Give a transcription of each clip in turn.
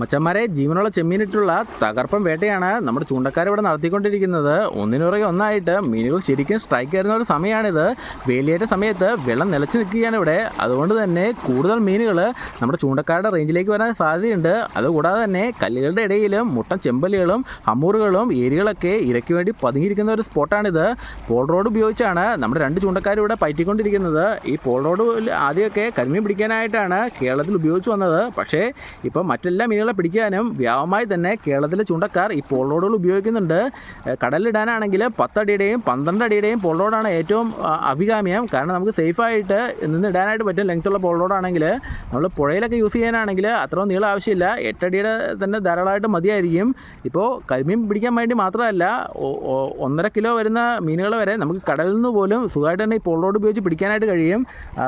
മച്ചന്മാരെ ജീവനുള്ള ചെമ്മീനിട്ടുള്ള തകർപ്പൻ വേട്ടയാണ് നമ്മുടെ ചൂണ്ടക്കാർ ഇവിടെ നടത്തിക്കൊണ്ടിരിക്കുന്നത്. ഒന്നിനുറകെ ഒന്നായിട്ട് മീനുകൾ ശരിക്കും സ്ട്രൈക്ക് വരുന്ന ഒരു സമയമാണിത്. വേലിയേറ്റ സമയത്ത് വെള്ളം നിലച്ച് നിൽക്കുകയാണ് ഇവിടെ. അതുകൊണ്ട് തന്നെ കൂടുതൽ മീനുകൾ നമ്മുടെ ചൂണ്ടക്കാരുടെ റേഞ്ചിലേക്ക് വരാൻ സാധ്യതയുണ്ട്. അതുകൂടാതെ തന്നെ കല്ലുകളുടെ ഇടയിലും മുട്ടൻ ചെമ്പലികളും അമ്മൂറുകളും ഏരികളൊക്കെ ഇരയ്ക്ക് വേണ്ടി പതുങ്ങിയിരിക്കുന്ന ഒരു സ്പോട്ടാണിത്. പോൾ റോഡ് ഉപയോഗിച്ചാണ് നമ്മുടെ രണ്ട് ചൂണ്ടക്കാർ ഇവിടെ പയറ്റിക്കൊണ്ടിരിക്കുന്നത് ഈ പോൾ റോഡ് ആദ്യമൊക്കെ കരിമീൻ പിടിക്കാനായിട്ടാണ് കേരളത്തിൽ ഉപയോഗിച്ച് വന്നത്. പക്ഷേ ഇപ്പം മറ്റെല്ലാ മീനുകളെ പിടിക്കാനും വ്യാപകമായി തന്നെ കേരളത്തിലെ ചൂണ്ടക്കാർ ഈ പോൾ റോഡുകൾ ഉപയോഗിക്കുന്നുണ്ട്. കടലിടാനാണെങ്കിൽ പത്തടിയുടെയും പന്ത്രണ്ട് അടിയുടെയും പോൾ റോഡാണ് ഏറ്റവും അഭികാമ്യം. കാരണം നമുക്ക് സേഫായിട്ട് നിന്ന് ഇടാനായിട്ട് പറ്റും ലെങ്ത്തുള്ള പോൾ റോഡാണെങ്കിൽ. നമ്മൾ പുഴയിലൊക്കെ യൂസ് ചെയ്യാനാണെങ്കിൽ അത്രയും നീളം ആവശ്യമില്ല. എട്ടടിയുടെ തന്നെ ധാരാളമായിട്ട് മതിയായിരിക്കും. ഇപ്പോൾ കരിമീൻ പിടിക്കാൻ വേണ്ടി മാത്രമല്ല ഒന്നര കിലോ വരുന്ന മീനുകൾ വരെ നമുക്ക് കടലിൽ നിന്ന് പോലും സുഖമായിട്ട് തന്നെ ഈ പോൾ റോഡ് ഉപയോഗിച്ച് പിടിക്കാനായിട്ട് കഴിയും.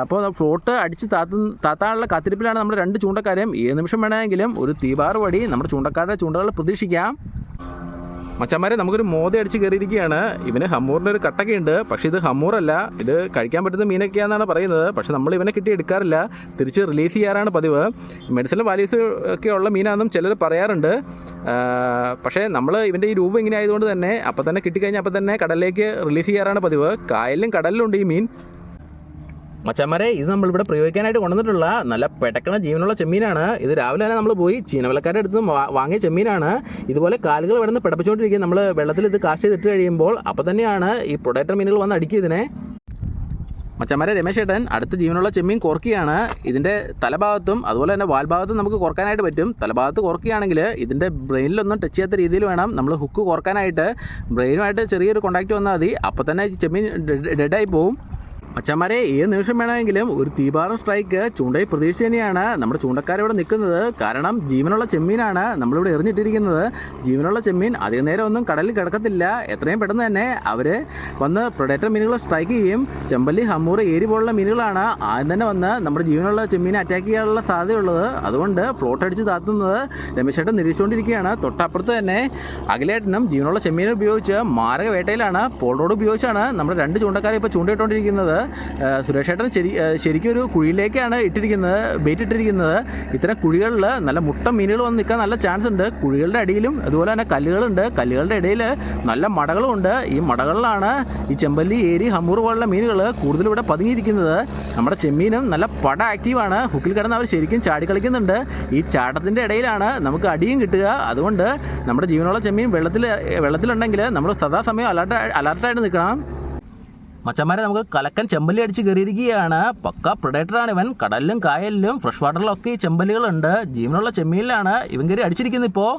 അപ്പോൾ ഫ്ലോട്ട് അടിച്ച് താത്ത താത്താനുള്ള കാത്തിരിപ്പിലാണ് നമ്മുടെ രണ്ട് ചൂണ്ടക്കാരും. ഏത് നിമിഷം വേണമെങ്കിലും ഒരു തീപാറ് വടി നമ്മുടെ ചൂണ്ടക്കാരുടെ ചൂണ്ടകൾ പ്രതീക്ഷിക്കാം. മച്ചന്മാരെ നമുക്കൊരു മോത അടിച്ച് കയറിയിരിക്കുകയാണ്. ഇവന് ഹമ്മൂറിന്റെ ഒരു കട്ടൊക്കെ ഉണ്ട് പക്ഷേ ഇത് ഹമ്മൂറല്ല ഇത് കഴിക്കാൻ പറ്റുന്ന മീനൊക്കെയാണെന്നാണ് പറയുന്നത്. പക്ഷേ നമ്മൾ ഇവനെ കിട്ടി എടുക്കാറില്ല. തിരിച്ച് റിലീസ് ചെയ്യാറാണ് പതിവ്. മെഡിസിനൽ വാല്യൂസ് ഒക്കെ ഉള്ള മീനാണെന്നും ചിലർ പറയാറുണ്ട്. പക്ഷേ നമ്മൾ ഇവന്റെ ഈ രൂപം ഇങ്ങനെ ആയതുകൊണ്ട് തന്നെ അപ്പം തന്നെ കിട്ടിക്കഴിഞ്ഞാൽ അപ്പം തന്നെ കടലിലേക്ക് റിലീസ് ചെയ്യാറാണ് പതിവ്. കായലിലും കടലിലുണ്ട് ഈ മീൻ. മച്ചന്മാരെ ഇത് നമ്മൾ ഇവിടെ പ്രയോഗിക്കാനായിട്ട് കൊണ്ടുവന്നിട്ടുള്ള നല്ല പെട്ടക്കണ ജീവനുള്ള ചെമ്മീനാണ്. ഇത് രാവിലെ തന്നെ നമ്മൾ പോയി ചീനവലക്കാരുടെ അടുത്ത് വാങ്ങിയ ചെമ്മീനാണ്. ഇതുപോലെ കാലുകൾ ഇവിടെ നിന്ന് നമ്മൾ വെള്ളത്തിൽ ഇത് കാശ് ചെയ്തിട്ട് കഴിയുമ്പോൾ അപ്പോൾ തന്നെയാണ് ഈ പ്രൊഡക്റ്റർ മീനുകൾ വന്ന് അടിക്കുക ഇതിനെ. മച്ചന്മാരെ രമേശ് ഏട്ടൻ അടുത്ത ജീവനുള്ള ചെമ്മീൻ കുറക്കുകയാണ് ഇതിന്റെ തലഭാഗത്തും അതുപോലെ തന്നെ വാൽഭാഗത്തും നമുക്ക് കുറക്കാനായിട്ട് പറ്റും. തലഭാഗത്ത് കുറക്കുകയാണെങ്കിൽ ഇതിന്റെ ബ്രെയിനിലൊന്നും ടച്ച് ചെയ്യാത്ത രീതിയിൽ വേണം. നമ്മൾ ഹുക്ക് കുറക്കാനായിട്ട് ബ്രെയിനുമായിട്ട് ചെറിയൊരു കോണ്ടാക്ട് വന്നാൽ മതി. അപ്പോൾ തന്നെ ചെമ്മീൻ ഡെഡായി പോവും. അച്ഛന്മാരെ ഏത് നിമിഷം വേണമെങ്കിലും ഒരു തീപാറ സ്ട്രൈക്ക് ചൂണ്ടയിൽ പ്രതീക്ഷ തന്നെയാണ് നമ്മുടെ ചൂണ്ടക്കാരിവിടെ നിൽക്കുന്നത്. കാരണം ജീവനുള്ള ചെമ്മീനാണ് നമ്മളിവിടെ എറിഞ്ഞിട്ടിരിക്കുന്നത്. ജീവനുള്ള ചെമ്മീൻ അധികം നേരം ഒന്നും കടലിൽ കിടക്കത്തില്ല. എത്രയും പെട്ടെന്ന് തന്നെ അവർ വന്ന് പ്രൊഡേറ്റർ മീനുകളെ സ്ട്രൈക്ക് ചെയ്യും. ചെമ്പല്ലി ഹമ്മൂറ് ഏരി പോലുള്ള മീനുകളാണ് ആദ്യം തന്നെ വന്ന് നമ്മുടെ ജീവനുള്ള ചെമ്മീനെ അറ്റാക്ക് ചെയ്യാനുള്ള സാധ്യതയുള്ളത്. അതുകൊണ്ട് ഫ്ലോട്ട് അടിച്ച് താത്തുന്നത് രമേശേട്ടൻ നിരീക്ഷിച്ചുകൊണ്ടിരിക്കുകയാണ്. തൊട്ടപ്പുറത്ത് തന്നെ അഖിലേട്ടനും ജീവനുള്ള ചെമ്മീനെ ഉപയോഗിച്ച് മാരക വേട്ടയിലാണ് പോൾ റോഡ് ഉപയോഗിച്ചാണ് നമ്മുടെ രണ്ട് ചൂണ്ടക്കാരെ ഇപ്പോൾ ചൂണ്ടയിട്ടുകൊണ്ടിരിക്കുന്നത്. ഏഹ് സുരേഷേട്ടൻ ശരി ശരിക്കും ഒരു കുഴിയിലേക്കാണ് ഇട്ടിരിക്കുന്നത് ബെയ്റ്റ് ഇട്ടിരിക്കുന്നത്. ഇത്തരം കുഴികളിൽ നല്ല മുട്ട മീനുകൾ വന്ന് നിൽക്കാൻ നല്ല ചാൻസ് ഉണ്ട്. കുഴികളുടെ അടിയിലും അതുപോലെ തന്നെ കല്ലുകളുണ്ട്. കല്ലുകളുടെ ഇടയിൽ നല്ല മടകളുമുണ്ട് ഈ മടകളിലാണ് ഈ ചെമ്പല്ലി ഏരി ഹമ്മൂർ പോലുള്ള മീനുകൾ കൂടുതലും ഇവിടെ പതുങ്ങിയിരിക്കുന്നത്. നമ്മുടെ ചെമ്മീനും നല്ല പട ആക്റ്റീവാണ് ഹുക്കിൽ കിടന്ന് അവർ ശരിക്കും ചാടി കളിക്കുന്നുണ്ട്. ഈ ചാട്ടത്തിന്റെ ഇടയിലാണ് നമുക്ക് അടിയും കിട്ടുക. അതുകൊണ്ട് നമ്മുടെ ജീവനുള്ള ചെമ്മീൻ വെള്ളത്തിൽ വെള്ളത്തിലുണ്ടെങ്കിൽ നമ്മൾ സദാസമയം അലർട്ട് അലർട്ടായിട്ട് നിൽക്കണം. മച്ചന്മാരെ നമുക്ക് കലക്കൻ ചെമ്പല്ലി അടിച്ച് കയറിയിരിക്കുകയാണ്. പക്ക പ്രൊഡേറ്ററാണ് ഇവൻ. കടലിലും കായലിലും ഫ്രഷ് വാട്ടറിലും ഒക്കെ ഈ ചെമ്പല്ലികളുണ്ട്. ജീവനുള്ള ചെമ്മീനിലാണ് ഇവൻ കയറി അടിച്ചിരിക്കുന്നത് ഇപ്പോൾ